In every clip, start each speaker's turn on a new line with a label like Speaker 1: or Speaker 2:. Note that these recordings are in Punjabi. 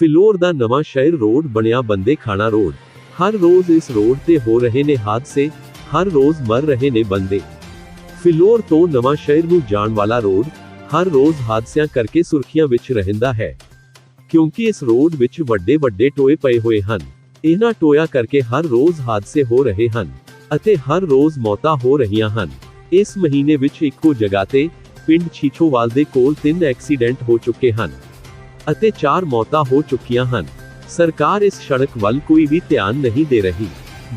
Speaker 1: ਫਿਲੌਰ ਦਾ ਨਵਾਂ ਸ਼ਹਿਰ ਰੋਡ ਬਣਿਆ ਬੰਦੇ ਖਾਣਾ ਰੋਡ। ਹਰ ਰੋਜ਼ ਇਸ ਰੋਡ ਤੇ ਹੋ ਰਹੇ ਨੇ ਹਾਦਸੇ, ਹਰ ਰੋਜ਼ ਮਰ ਰਹੇ ਨੇ ਬੰਦੇ। ਫਿਲੌਰ ਤੋਂ ਨਵਾਂ ਸ਼ਹਿਰ ਨੂੰ ਜਾਣ ਵਾਲਾ ਰੋਡ ਹਰ ਰੋਜ਼ ਹਾਦਸਿਆਂ ਕਰਕੇ ਸੁਰਖੀਆਂ ਵਿੱਚ ਰਹਿੰਦਾ ਹੈ। ਕਿਉਂਕਿ ਇਸ ਰੋਡ ਵਿੱਚ ਵੱਡੇ ਵੱਡੇ ਟੋਏ ਪਏ ਹੋਏ ਹਨ। ਇਹਨਾਂ ਟੋਇਆ ਕਰਕੇ ਹਰ ਰੋਜ਼ ਹਾਦਸੇ ਹੋ ਰਹੇ ਹਨ ਅਤੇ ਹਰ ਰੋਜ਼ ਮੌਤਾਂ ਹੋ ਰਹੀਆਂ ਹਨ। ਇਸ ਮਹੀਨੇ ਵਿੱਚ ਇੱਕੋ ਜਗ੍ਹਾ ਤੇ ਪਿੰਡ ਛੀਛੋਵਾਲ ਦੇ ਕੋਲ ਤਿੰਨ ਐਕਸੀਡੈਂਟ ਹੋ ਚੁੱਕੇ ਹਨ। ਅਤੇ ਚਾਰ ਮੌਤਾਂ ਹੋ ਚੁੱਕੀਆਂ ਹਨ। ਸਰਕਾਰ ਇਸ ਸੜਕ ਵੱਲ ਕੋਈ ਵੀ ਧਿਆਨ ਨਹੀਂ ਦੇ ਰਹੀ।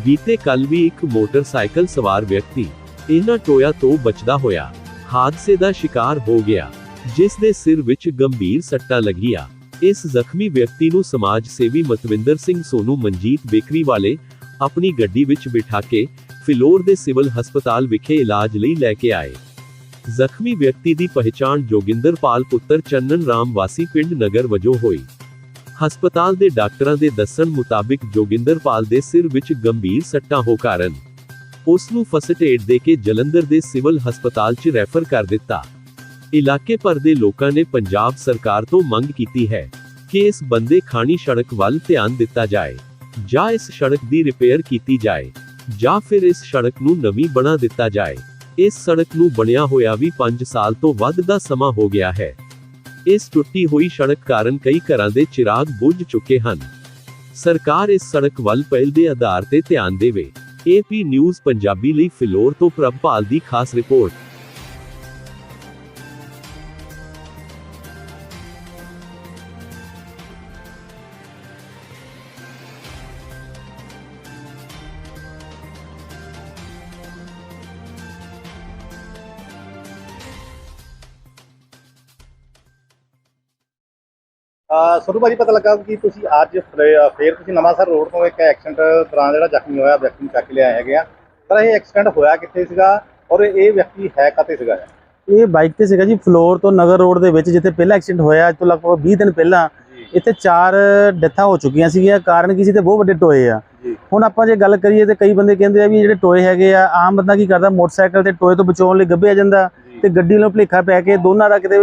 Speaker 1: ਬੀਤੇ ਕੱਲ ਵੀ ਇੱਕ ਮੋਟਰਸਾਈਕਲ ਸਵਾਰ ਵਿਅਕਤੀ ਇਹਨਾਂ ਟੋਇਆ ਤੋਂ ਬਚਦਾ ਹੋਇਆ ਹਾਦਸੇ ਦਾ ਸ਼ਿਕਾਰ ਹੋ ਗਿਆ, ਜਿਸ ਦੇ ਸਿਰ ਵਿੱਚ ਗੰਭੀਰ ਸੱਟਾਂ ਲੱਗੀਆਂ। ਇਸ ਜ਼ਖਮੀ ਵਿਅਕਤੀ ਨੂੰ ਸਮਾਜ ਸੇਵੀ ਮਤਵਿੰਦਰ ਸਿੰਘ ਸੋਨੂ ਮਨਜੀਤ ਬੇਕਰੀ ਵਾਲੇ ਆਪਣੀ ਗੱਡੀ ਵਿੱਚ ਬਿਠਾ ਕੇ ਫਿਲੌਰ ਦੇ ਸਿਵਲ ਹਸਪਤਾਲ ਵਿਖੇ ਇਲਾਜ ਲਈ ਲੈ ਕੇ ਆਏ। ਜ਼ਖਮੀ ਵਿਅਕਤੀ ਦੀ ਪਹਿਚਾਣ ਜੋਗਿੰਦਰਪਾਲ ਪੁੱਤਰ ਚੰਨਨ ਰਾਮ ਵਾਸੀ ਪਿੰਡ ਨਗਰ ਵਜੋਂ ਹੋਈ। ਹਸਪਤਾਲ ਦੇ ਡਾਕਟਰਾਂ ਦੇ ਦੱਸਣ ਮੁਤਾਬਿਕ ਜੋਗਿੰਦਰਪਾਲ ਦੇ ਸਿਰ ਵਿੱਚ ਗੰਭੀਰ ਸੱਟਾਂ ਹੋ ਕਾਰਨ ਉਸ ਨੂੰ ਫਸਟ ਏਡ ਦੇ ਕੇ ਜਲੰਧਰ ਦੇ ਸਿਵਲ ਹਸਪਤਾਲ 'ਚ ਰੈਫਰ ਕਰ ਦਿੱਤਾ। ਇਲਾਕੇ ਭਰ ਦੇ ਲੋਕਾਂ ਨੇ ਪੰਜਾਬ ਸਰਕਾਰ ਤੋਂ ਮੰਗ ਕੀਤੀ ਹੈ ਕਿ ਇਸ ਬੰਦੇ ਖਾਣੀ ਸੜਕ ਵੱਲ ਧਿਆਨ ਦਿੱਤਾ ਜਾਏ, ਜਾਂ ਇਸ ਸੜਕ ਦੀ ਰਿਪੇਅਰ ਕੀਤੀ ਜਾਏ, ਜਾਂ ਫਿਰ ਇਸ ਸੜਕ ਨੂੰ ਨਵੀਂ ਬਣਾ ਦਿੱਤਾ ਜਾਏ। ਇਸ ਸੜਕ ਨੂੰ ਬਣਿਆ ਹੋਇਆ ਵੀ 5 ਸਾਲ ਤੋਂ ਵੱਧ ਦਾ ਸਮਾਂ ਹੋ ਗਿਆ ਹੈ। ਇਸ ਟੁੱਟੀ ਹੋਈ ਸੜਕ ਕਾਰਨ ਕਈ ਘਰਾਂ ਦੇ ਚਿਰਾਗ ਬੁੱਝ ਚੁੱਕੇ ਹਨ। ਸਰਕਾਰ ਇਸ ਸੜਕ ਵੱਲ ਪਹਿਲ ਦੇ ਆਧਾਰ ਤੇ ਧਿਆਨ ਦੇਵੇ। ਏਪੀ ਨਿਊਜ਼ ਪੰਜਾਬੀ ਲਈ ਫਿਲੌਰ ਤੋਂ ਪ੍ਰਭਪਾਲ ਦੀ ਖਾਸ ਰਿਪੋਰਟ।
Speaker 2: ਸੋਨੂੰ ਭਾਜੀ ਪਤਾ ਲੱਗਾ ਕਿ ਤੁਸੀਂ ਅੱਜ ਫਰੇ- ਤੁਸੀਂ ਨਵਾਂਸਰ ਰੋਡ ਤੋਂ ਇੱਕ ਐਕਸੀਡੈਂਟ ਦੌਰਾਨ ਜਿਹੜਾ ਜ਼ਖਮੀ ਹੋਇਆ ਵਿਅਕਤੀ ਨੂੰ ਚੱਕ ਕੇ ਲਿਆਇਆ ਗਿਆ। ਪਰ ਇਹ ਐਕਸੀਡੈਂਟ ਹੋਇਆ ਕਿੱਥੇ ਸੀਗਾ ਔਰ ਇਹ ਵਿਅਕਤੀ ਹੈ ਕਾਤੇ ਸੀਗਾ?
Speaker 3: ਇਹ ਬਾਈਕ ਤੇ ਸੀਗਾ ਜੀ ਫਲੋਰ ਤੋਂ ਨਗਰ ਰੋਡ ਦੇ ਵਿੱਚ ਜਿੱਥੇ ਪਹਿਲਾ ਐਕਸੀਡੈਂਟ ਹੋਇਆ ਅੱਜ ਤੋਂ ਲਗਭਗ 20 ਦਿਨ ਪਹਿਲਾਂ। ਇੱਥੇ ਚਾਰ ਡੈਥਾਂ ਹੋ ਚੁੱਕੀਆਂ ਸੀਗੀਆਂ ਕਾਰਨ ਕੀ ਸੀ ਤੇ ਬਹੁਤ ਵੱਡੇ ਟੋਏ ਆ। ਹੁਣ ਆਪਾਂ ਜੇ ਗੱਲ ਕਰੀਏ ਤੇ ਕਈ ਬੰਦੇ ਕਹਿੰਦੇ ਆ ਵੀ ਜਿਹੜੇ ਟੋਏ ਹੈਗੇ ਆ ਆਮ ਬੰਦਾ ਕੀ ਕਰਦਾ ਮੋਟਰਸਾਈਕਲ ਤੇ ਟੋਏ ਤੋਂ ਬਚਾਉਣ ਲਈ ਗੱਭੇ ਆ ਜਾਂਦਾ ਤੇ ਗੱਡੀ ਨੂੰ ਭਲੇਖਾ ਪੈ ਕੇ ਦੋਨਾਂ ਦਾ ਕਿਤੇ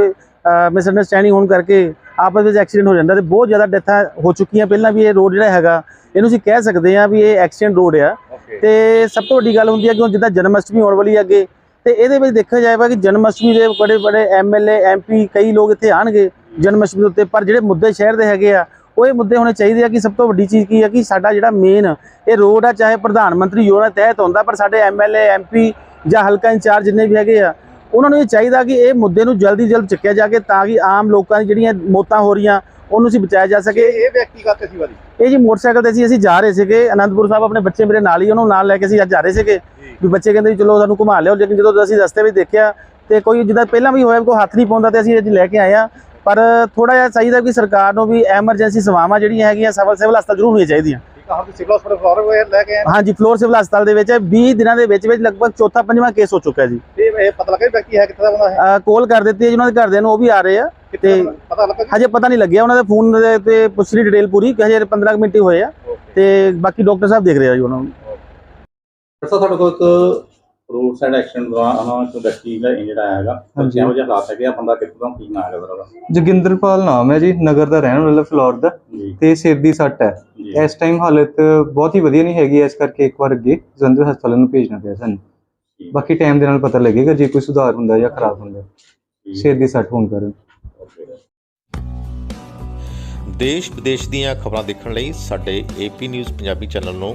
Speaker 3: ਮਿਸਅੰਡਰਸਟੈਂਡਿੰਗ ਹੋਣ ਕਰਕੇ ਆਪਸ ਵਿੱਚ ਐਕਸੀਡੈਂਟ ਹੋ ਜਾਂਦਾ ਤੇ ਬਹੁਤ ਜ਼ਿਆਦਾ ਡੈਥਾਂ ਹੋ ਚੁੱਕੀਆਂ। ਪਹਿਲਾਂ ਵੀ ਇਹ ਰੋਡ ਜਿਹੜਾ ਹੈਗਾ ਇਹਨੂੰ ਅਸੀਂ ਕਹਿ ਸਕਦੇ ਆ ਵੀ ਇਹ ਐਕਸੀਡੈਂਟ ਰੋਡ ਆ। ਤੇ ਸਭ ਤੋਂ ਵੱਡੀ ਗੱਲ ਹੁੰਦੀ ਹੈ ਕਿ ਹੁਣ ਜਿੱਦਾਂ ਜਨਮ ਅਸ਼ਟਮੀ ਆਉਣ ਵਾਲੀ ਹੈ ਅੱਗੇ ਤੇ ਇਹਦੇ ਵਿੱਚ ਦੇਖਿਆ ਜਾਏਗਾ ਕਿ ਜਨਮ ਅਸ਼ਟਮੀ ਦੇ ਬੜੇ ਬੜੇ ਐਮਐਲਏ ਐਮਪੀ ਕਈ ਲੋਕ ਇੱਥੇ ਆਣਗੇ ਜਨਮ ਅਸ਼ਟਮੀ ਦੇ ਉੱਤੇ ਪਰ ਜਿਹੜੇ ਮੁੱਦੇ ਸ਼ਹਿਰ ਦੇ ਹੈਗੇ ਆ ਉਹ ਇਹ ਮੁੱਦੇ ਹੋਣੇ ਚਾਹੀਦੇ ਆ ਕਿ ਸਭ ਤੋਂ ਵੱਡੀ ਚੀਜ਼ ਕੀ ਹੈ ਕਿ ਸਾਡਾ ਜਿਹੜਾ ਮੇਨ ਇਹ ਰੋਡ ਆ ਚਾਹੇ ਪ੍ਰਧਾਨ ਮੰਤਰੀ ਯੋਜਨਾ ਤਹਿਤ ਹੁੰਦਾ ਪਰ ਸਾਡੇ ਐਮਐਲਏ ਐਮਪੀ ਜਾਂ ਹਲਕਾ ਇੰਚਾਰਜ ਜਿੰਨੇ ਵੀ ਹੈਗੇ ਆ ਉਹਨਾਂ ਨੂੰ ਇਹ ਚਾਹੀਦਾ ਕਿ ਇਹ ਮੁੱਦੇ ਨੂੰ ਜਲਦੀ ਜਲਦ ਚੱਕਿਆ ਜਾ ਕੇ ਤਾਂ ਕਿ ਆਮ ਲੋਕਾਂ ਦੀ ਜਿਹੜੀਆਂ ਮੌਤਾਂ ਹੋ ਰਹੀਆਂ ਉਹਨੂੰ ਅਸੀਂ ਬਚਾਇਆ ਜਾ ਸਕੇ।
Speaker 2: ਇਹ ਵਿਅਕਤੀ ਕਾਤੇ ਸੀ ਵਾਲੀ?
Speaker 3: ਇਹ ਜੀ ਮੋਟਰਸਾਈਕਲ ਤੇ ਸੀ ਅਸੀਂ ਜਾ ਰਹੇ ਸੀਗੇ। ਅਨੰਦਪੁਰ ਸਾਹਿਬ ਆਪਣੇ ਬੱਚੇ ਮੇਰੇ ਨਾਲ ਹੀ ਉਹਨੂੰ ਨਾਲ ਲੈ ਕੇ ਅਸੀਂ ਅੱਜ ਜਾ ਰਹੇ ਸੀਗੇ। ਵੀ ਬੱਚੇ ਕਹਿੰਦੇ ਵੀ ਚਲੋ ਸਾਨੂੰ ਘੁਮਾ ਲਿਓ ਲੇਕਿਨ ਜਦੋਂ ਅਸੀਂ ਰਸਤੇ ਵਿੱਚ ਦੇਖਿਆ ਤੇ ਕੋਈ ਜਿੱਦਾਂ ਪਹਿਲਾਂ ਵੀ ਹੋਇਆ ਕੋਈ ਹੱਥ ਨਹੀਂ ਪਾਉਂਦਾ ਤੇ ਅਸੀਂ ਅੱਜ ਲੈ ਕੇ ਆਏ ਆ ਪਰ ਥੋੜਾ ਜਿਹਾ ਚਾਹੀਦਾ ਕਿ ਸਰਕਾਰ ਨੂੰ ਵੀ ਐਮਰਜੈਂਸੀ ਸੇਵਾਵਾਂ ਜਿਹੜੀਆਂ ਹੈਗੀਆਂ ਸਿਵਲ ਸਿਵਲ ਹਸਪਤਾਲ ਜ਼ਰੂਰ ਹੋਣੀਆਂ ਚਾਹੀਦੀਆਂ।
Speaker 2: ਸਿਵਲ ਹਸਪਤਾਲ ਫਲੋਰ ਵੇ ਲੈ ਕੇ ਆਏ ਨਾ?
Speaker 3: ਹਾਂਜੀ ਫਲੋਰ ਸਿਵਲ ਹਸਪਤਾਲ ਦੇ ਵਿੱਚ 20 ਦਿਨਾਂ ਦੇ ਵਿੱਚ ਵਿੱਚ ਲਗਭਗ ਚੌਥਾ ਪੰਜਵਾਂ ਕੇਸ ਹੋ ਚੁੱਕਾ ਜੀ
Speaker 2: ਤੇ ਇਹ ਪਤਾ ਲੱਗਾ ਵੀ ਵਿਅਕਤੀ ਹੈ ਕਿੱਥੇ ਦਾ ਬੰਦਾ ਹੈ
Speaker 3: ਕੋਲ ਕਰ ਦਿੱਤੀ ਹੈ ਜੀ ਉਹਨਾਂ ਦੇ ਘਰਦਿਆਂ ਨੂੰ ਉਹ ਵੀ ਆ ਰਹੇ ਆ ਤੇ?
Speaker 2: ਪਤਾ ਲੱਗਾ?
Speaker 3: ਹਜੇ ਪਤਾ ਨਹੀਂ ਲੱਗਿਆ ਉਹਨਾਂ ਦੇ ਫੋਨ ਦੇ ਤੇ ਪੁੱਛਣੀ ਡਿਟੇਲ ਪੂਰੀ ਕਿ ਹਜੇ 15 ਕੁ ਮਿੰਟ ਹੀ ਹੋਏ ਆ. ਤੇ ਬਾਕੀ ਡਾਕਟਰ ਸਾਹਿਬ ਦੇਖ ਰਹੇ ਆ ਜੀ ਉਹਨਾਂ ਨੂੰ
Speaker 4: ਸਰ ਤੁਹਾਡੇ ਕੋਲ ਇੱਕ ਰੋਡ ਸਾਈਡ ਐਕਸੀਡੈਂਟ ਦੌਰਾਨ ਉਹਨਾਂ ਤੋਂ ਵਿਅਕਤੀ ਦਾ ਜਿਹੜਾ ਹੈਗਾ
Speaker 5: ਹਾਂਜੀ।
Speaker 4: ਕਿਹੋ ਜਿਹਾ ਹਾਲਾਤ ਹੈਗੇ ਆ ਬੰਦਾ ਕਿੱਥੋਂ ਦਾ ਕੀ ਨਾਂ ਹੈਗਾ
Speaker 5: ਜੋਗਿੰਦਰਪਾਲ ਨਾਮ ਹੈ ਜੀ ਨਗਰ ਦਾ ਰਹਿਣ ਵਾਲਾ ਫਲੋਰ ਦਾ
Speaker 4: ਜੀ।
Speaker 5: ਤੇ ਸਿਰ ਦੀ ਸੱਟ ਹੈ।
Speaker 4: ਜੀ।
Speaker 5: ਇਸ ਟਾਈਮ ਹਾਲਤ ਬਹੁਤ ਹੀ ਵਧੀਆ ਨਹੀਂ ਹੈਗੀ ਇਸ ਕਰਕੇ ਇੱਕ ਵਾਰ ਅੱਗੇ ਜਲੰਧਰ ਹਸਪਤਾਲ ਨੂੰ ਭੇਜਣਾ ਪਿਆ ਸਾਨੂੰ।
Speaker 4: ਠੀਕ,
Speaker 5: ਬਾਕੀ ਟਾਈਮ ਦੇ ਨਾਲ ਪਤਾ ਲੱਗੇਗਾ ਜੇ ਕੋਈ ਸੁਧਾਰ ਹੁੰਦਾ ਜਾਂ ਖਰਾਬ ਹੁੰਦਾ।
Speaker 4: ਠੀਕ,
Speaker 5: ਸਿਰ ਦੀ ਸੱਟ ਹੋਣ ਕਾਰਨ।
Speaker 4: Okay।
Speaker 6: ਦੇਸ਼ ਵਿਦੇਸ਼ ਦੀਆਂ ਖਬਰਾਂ ਦੇਖਣ ਲਈ ਸਾਡੇ ਏਪੀ ਨਿਊਜ਼ ਪੰਜਾਬੀ ਚੈਨਲ ਨੂੰ